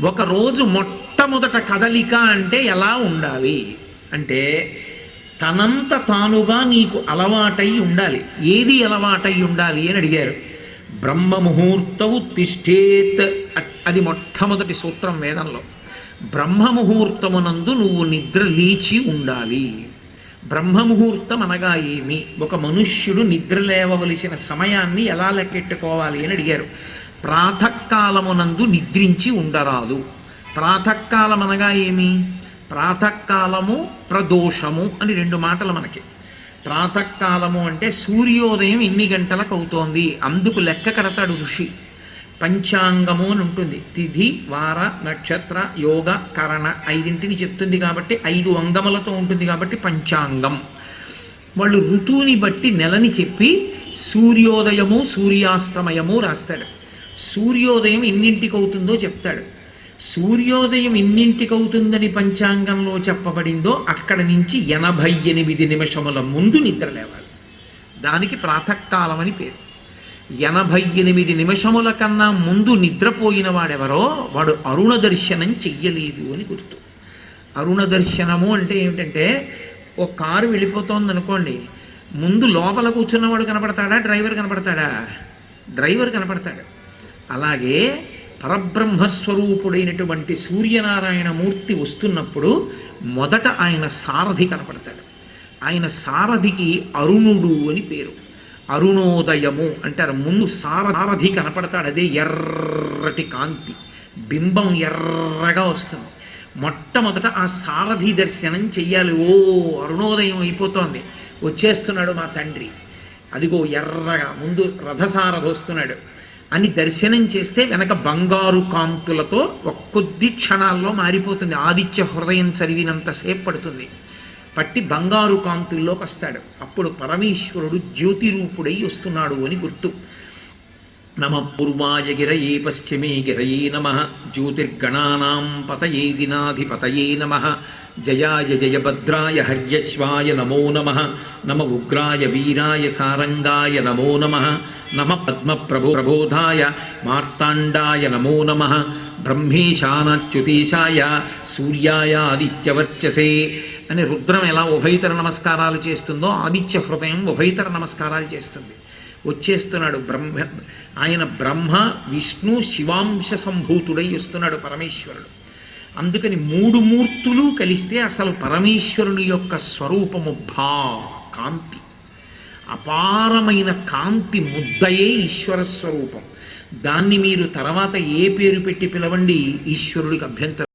ఒకరోజు మొట్టమొదట కదలిక అంటే ఎలా ఉండాలి? అంటే తనంత తానుగా నీకు అలవాటై ఉండాలి. ఏది అలవాటై ఉండాలి అని అడిగారు. బ్రహ్మ ముహూర్తవు తిష్టేత్ అది మొట్టమొదటి సూత్రం వేదంలో. బ్రహ్మ ముహూర్తమునందు నువ్వు నిద్ర లేచి ఉండాలి. బ్రహ్మ ముహూర్తం అనగా ఏమి ఒక మనుష్యుడు నిద్ర లేవవలసిన సమయాన్ని ఎలా లెక్కెట్టుకోవాలి అని అడిగారు. ప్రాతకాలమునందు నిద్రించి ఉండరాదు. ప్రాతకాలం అనగా ఏమి ప్రాతకాలము ప్రదోషము అని రెండు మాటలు మనకి. ప్రాతకాలము అంటే సూర్యోదయం ఎన్ని గంటలకు అవుతోంది? అందుకు లెక్క కడతాడు ఋషి. పంచాంగము అని ఉంటుంది. తిథి వార నక్షత్ర యోగ కరణ ఐదింటిని చెప్తుంది కాబట్టి ఐదు అంగములతో ఉంటుంది కాబట్టి పంచాంగం. వాళ్ళు ఋతువుని బట్టి నెలని చెప్పి సూర్యోదయము సూర్యాస్తమయము రాస్తాడు. సూర్యోదయం ఎన్నింటికి అవుతుందో చెప్తాడు. సూర్యోదయం ఎన్నింటికి అవుతుందని పంచాంగంలో చెప్పబడిందో అక్కడ నుంచి ఎనభై ఎనిమిది నిమిషముల ముందు నిద్ర లేవాలి. దానికి ప్రాతకాలం అని పేరు. ఎనభై ఎనిమిది నిమిషముల కన్నా ముందు నిద్రపోయిన వాడెవరో వాడు అరుణ దర్శనం చెయ్యలేదు అని గుర్తు. అరుణ దర్శనము అంటే ఏమిటంటే ఓ కారు వెళ్ళిపోతోంది అనుకోండి ముందు లోపల కూర్చున్నవాడు కనపడతాడా డ్రైవర్ కనపడతాడా? డ్రైవర్ కనపడతాడు. అలాగే పరబ్రహ్మస్వరూపుడైనటువంటి సూర్యనారాయణ మూర్తి వస్తున్నప్పుడు మొదట ఆయన సారథి కనపడతాడు. ఆయన సారథికి అరుణుడు అని పేరు. అరుణోదయము అంటారు. ముందు సార సారథి కనపడతాడు. అదే ఎర్రటి కాంతి. బింబం ఎర్రగా వస్తుంది. మొట్టమొదట ఆ సారథి దర్శనం చెయ్యాలి. ఓ అరుణోదయం అయిపోతోంది. వచ్చేస్తున్నాడు మా తండ్రి. అదిగో ఎర్రగా ముందు రథసారథి వస్తున్నాడు. అని దర్శనం చేస్తే వెనక బంగారు కాంతులతో ఒక్కొద్ది క్షణాల్లో మారిపోతుంది. ఆదిత్య హృదయం చదివినంతసేపు పడుతుంది. పట్టి బంగారు కాంతుల్లోకి వస్తాడు. అప్పుడు పరమేశ్వరుడు జ్యోతిరూపుడై వస్తున్నాడు అని గుర్తు. నమ పూర్వాయ గిరయే పశ్చిమే గిరయే నమ జ్యోతిర్గణానాం పతయే దినాధిపతయే నమ జయాయ జయభద్రాయ హర్యశ్వాయ నమో నమ నమ ఉగ్రాయ వీరాయ సారంగాయ నమో నమ నమ పద్మప్రభో ప్రబోధాయ మార్తాండాయ నమో నమ బ్రహ్మేశానాచ్యుతేశాయ సూర్యాయ ఆదిత్యవర్చసే అని రుద్రం ఎలా ఉభయతర నమస్కారాలు చేస్తుందో ఆదిత్య హృదయం ఉభయతర నమస్కారాలు చేస్తుంది। వచ్చేస్తున్నాడు బ్రహ్మ ఆయన బ్రహ్మ విష్ణు శివాంశ సంభూతుడై వస్తున్నాడు పరమేశ్వరుడు. అందుకని మూడు మూర్తులు కలిస్తే అసలు పరమేశ్వరుని యొక్క స్వరూపము భా కాంతి. అపారమైన కాంతి ముద్దయే ఈశ్వర స్వరూపం. దాన్ని మీరు తర్వాత ఏ పేరు పెట్టి పిలవండి ఈశ్వరుడికి అభ్యంతరం